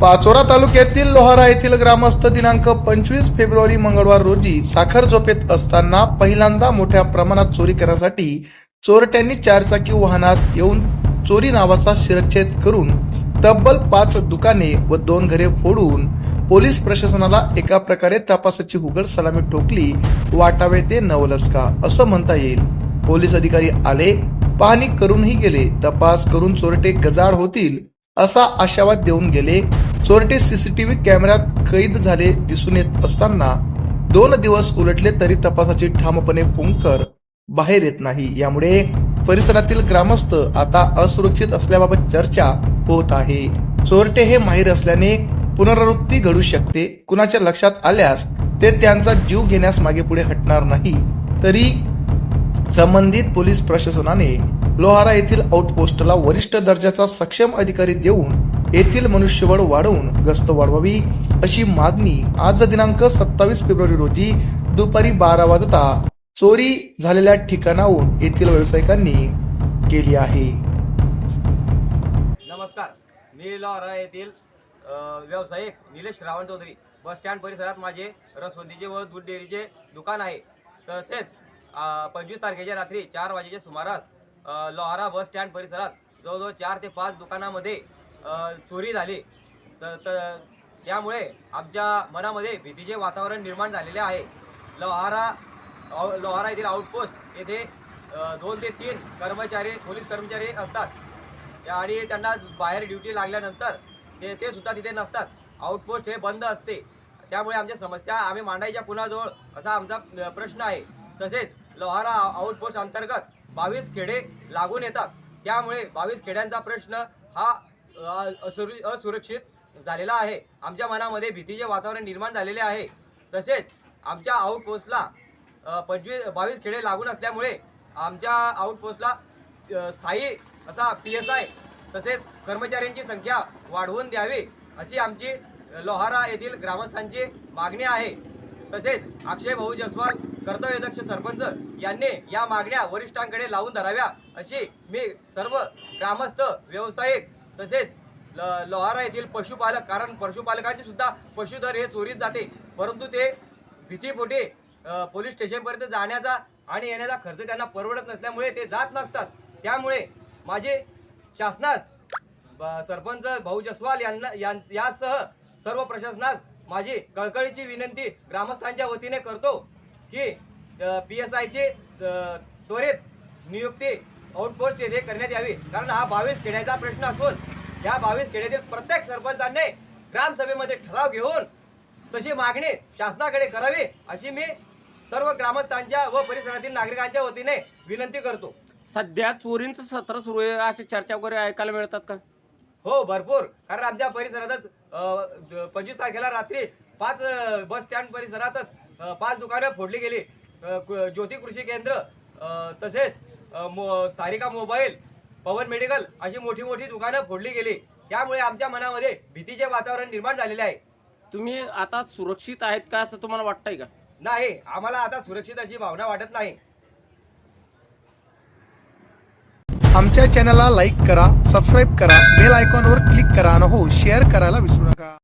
पाचोरा तालुक्यातील लोहारा येथील ग्रामस्थ दिनांक पंचवीस फेब्रुवारी मंगळवार रोजी साखर झोपेत असताना पहिल्यांदा मोठ्या प्रमाणात चोरी करण्यासाठी चोरट्यांनी चारचाकी वाहनात येऊन चोरी नावाचा शिरच्छेद करून तब्बल पाच दुकाने व दोन घरे फोडून पोलीस प्रशासनाला एका प्रकारे तपासाची उघड सलामी ठोकली वाटावे ते नवलस्का असं म्हणता येईल. पोलीस अधिकारी आले पाहणी करूनही गेले तपास करून चोरटे गजाड होतील असा आशावाद देऊन गेले. चोरटे सीसीटीव्ही कॅमेऱ्यात कैद झाले दिसून येत असताना दोन दिवस उलटले तरी तपासाची ठामपणे पुंकर बाहेर येत नाही. यामुळे परिसरातील ग्रामस्थ आता असुरक्षित असल्याबाबत चर्चा होत आहे. चोरटे हे माहीर असल्याने पुनरावृत्ती घडू शकते. कुणाच्या लक्षात आल्यास ते त्यांचा जीव घेण्यास मागे पुढे हटणार नाही. तरी संबंधित पोलीस प्रशासनाने लोहारा येथील आउटपोस्टला वरिष्ठ दर्जाचा सक्षम अधिकारी देऊन येथील मनुष्यबळ वाढवून गस्त वाढवावी अशी मागणी आज दिनांक सत्तावीस फेब्रुवारी रोजी दुपारी बारा वाजता चोरी झालेल्या ठिकाणाहून येथील व्यावसायिकांनी केली आहे. नमस्कार. मी लोहारा येथील व्यावसायिक निलेश रावण चौधरी. बस स्टँड परिसरात माझे रसवंतीचे व दूध डेअरीचे दुकान आहे. तसेच पंचवीस तारखेच्या रात्री चार वाजेच्या सुमारास लोहारा बस स्टँड परिसरात जवळजवळ चार ते पाच दुकानामध्ये चोरी झाली. तर त्यामुळे आमच्या मनामध्ये भीतीचे वातावरण निर्माण झालेले आहे. लोहारा लोहारा येथील आउटपोस्ट येथे दोन ते तीन कर्मचारी पोलीस कर्मचारी असतात. आणि त्यांना बाहेर ड्युटी लागल्यानंतर ते ते सुद्धा तिथे नसतात. आउटपोस्ट हे बंद असते. त्यामुळे आमच्या समस्या आम्ही मांडायच्या कुणाजवळ असा आमचा प्रश्न आहे. तसेच लोहारा आउटपोस्ट अंतर्गत बावीस खेडे लागून येतात. त्यामुळे बावीस खेड्यांचा प्रश्न हा असुर- असुरक्षित झालेला आहे. आमच्या मनामध्ये भीतीचे वातावरण निर्माण झालेले आहे. तसेच आमच्या आउटपोस्टला पंचवीस बावीस खेडे लागून असल्यामुळे आमच्या आउटपोस्टला स्थायी असा पी एस आय तसेच कर्मचाऱ्यांची संख्या वाढवून द्यावी अशी आमची लोहारा येथील ग्रामस्थांची मागणी आहे. तसेच अक्षय भाऊ जसवाल कर्तव्यदक्ष सरपंच यांनी या मागण्या वरिष्ठांकडे लावून धराव्या अशी मी सर्व ग्रामस्थ व्यावसायिक तसेच ल- लोहारा येथील पशुपालक कारण पशुपालकांची सुद्धा पशुधर हे चोरीत जाते. परंतु ते भीतीपोटी पोलीस स्टेशनपर्यंत जाण्याचा आणि येण्याचा खर्च त्यांना परवडत नसल्यामुळे ते जात नसतात. त्यामुळे माझे शासनास ब- सरपंच भाऊ जसवाल यांना यां- यासह सर्व प्रशासनास माझी कळकळीची विनंती ग्रामस्थांच्या वतीने करतो. की पी एस आयची त्वरित नियुक्ती आउटपोस्ट येथे करण्यात यावी. कारण हा बावीस खेड्याचा प्रश्न असून या बावीस खेड्यातील प्रत्येक सरपंचांनी ग्रामसभेमध्ये ठराव घेऊन तशी मागणी शासनाकडे करावी अशी मी सर्व ग्रामस्थांच्या व परिसरातील नागरिकांच्या वतीने विनंती करतो. सध्या चोरींचं सत्र सुरू आहे अशी चर्चा वगैरे ऐकायला मिळतात का? हो भरपूर. कारण आमच्या परिसरातच पंचवीस तारखेला रात्री पाच बस स्टँड परिसरातच पाच दुकानं फोडली गेली. ज्योती कृषी केंद्र तसेच मो- सारिका मोबाईल पवन मेडिकल अशी मोठी मोठी दुकानं फोडली गेली. त्यामुळे आमच्या मनामध्ये भीतीचे वातावरण निर्माण झालेले आहे. तुम्ही आता सुरक्षित आहेत का असं तुम्हाला वाटतंय का? नाही आम्हाला आता सुरक्षित अशी भावना वाटत नाही. आमच्या चॅनलला लाईक करा सबस्क्राईब करा बेल आयकॉनवर क्लिक करा आणि हो शेअर करायला विसरू नका.